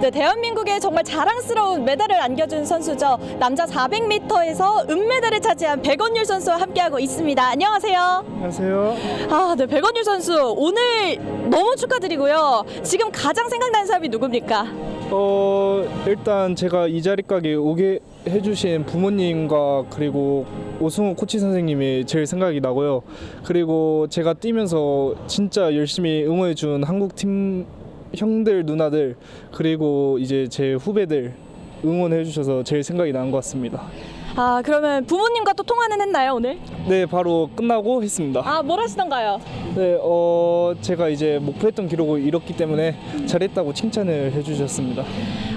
네, 대한민국의 정말 자랑스러운 메달을 안겨준 선수죠. 남자 400m에서 은메달을 차지한 백원율 선수와 함께하고 있습니다. 안녕하세요. 안녕하세요. 아, 네, 백원율 선수 오늘 너무 축하드리고요. 지금 가장 생각나는 사람이 누굽니까? 어 일단 제가 이 자리까지 오게 해주신 부모님과 그리고 오승우 코치 선생님이 제일 생각이 나고요. 그리고 제가 뛰면서 진짜 열심히 응원해준 한국 팀 형들 누나들 그리고 이제 제 후배들 응원해 주셔서 제일 생각이 나는 것 같습니다. 아, 그러면 부모님과 또 통화는 했나요 오늘? 네 바로 끝나고 했습니다. 아, 뭘 하시던가요? 네, 어 제가 이제 목표했던 기록을 이뤘기 때문에 잘했다고 칭찬을 해주셨습니다.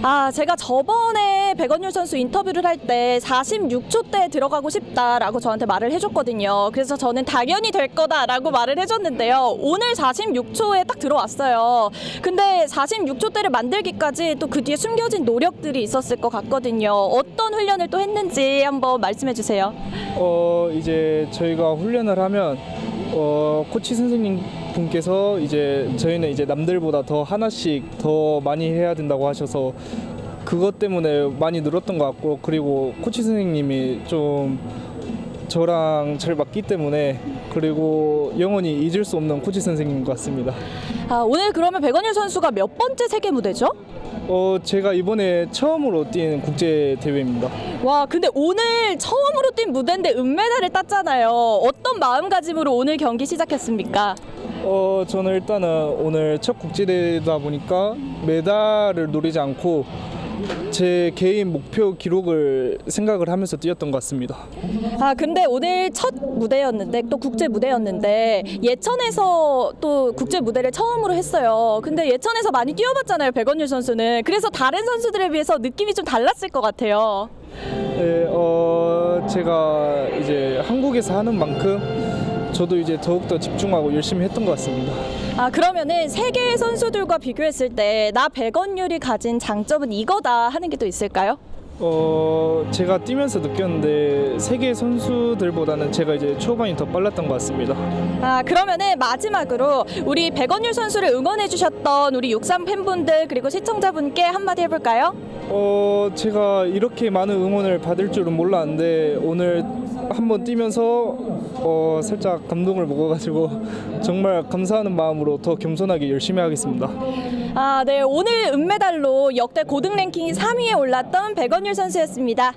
아, 제가 저번에 백원율 선수 인터뷰를 할 때 46초 때 들어가고 싶다라고 저한테 말을 해줬거든요. 그래서 저는 당연히 될 거다라고 말을 해줬는데요. 오늘 46초에 딱 들어왔어요. 근데 46초 대를 만들기까지 또 그 뒤에 숨겨진 노력들이 있었을 것 같거든요. 어떤 훈련을 또 했는지 한번 말씀해 주세요. 어 이제 저희가 훈련을 하면 어 코치 선생님 분께서 이제 저희는 이제 남들보다 더 하나씩 더 많이 해야 된다고 하셔서 그것 때문에 많이 늘었던 것 같고 그리고 코치 선생님이 좀 저랑 잘 맞기 때문에 그리고 영원히 잊을 수 없는 코치 선생님 같습니다. 아, 오늘 그러면 백원율 선수가 몇 번째 세계 무대죠? 어 제가 이번에 처음으로 뛴 국제 대회입니다. 와, 근데 오늘 처음으로 뛴 무대인데 은메달을 땄잖아요. 어떤 마음가짐으로 오늘 경기 시작했습니까? 어 저는 일단은 오늘 첫 국제 대회다 보니까 메달을 노리지 않고 제 개인 목표 기록을 생각을 하면서 뛰었던 것 같습니다. 아 근데 오늘 첫 무대였는데 또 국제 무대였는데 예천에서 또 국제 무대를 처음으로 했어요. 근데 예천에서 많이 뛰어봤잖아요 백원율 선수는. 그래서 다른 선수들에 비해서 느낌이 좀 달랐을 것 같아요. 네, 어 제가 이제 한국에서 하는 만큼 저도 이제 더욱더 집중하고 열심히 했던 것 같습니다. 아 그러면은 세계 선수들과 비교했을 때 나 백원율이 가진 장점은 이거다 하는 게 또 있을까요? 어 제가 뛰면서 느꼈는데 세계 선수들보다는 제가 이제 초반이 더 빨랐던 것 같습니다. 아 그러면은 마지막으로 우리 백원율 선수를 응원해 주셨던 우리 육삼 팬분들 그리고 시청자분께 한마디 해볼까요? 어 제가 이렇게 많은 응원을 받을 줄은 몰랐는데 오늘 한번 뛰면서 어 살짝 감동을 먹어가지고 정말 감사하는 마음으로 더 겸손하게 열심히 하겠습니다. 아, 네. 오늘 은메달로 역대 고등 랭킹 3위에 올랐던 백원율 선수였습니다.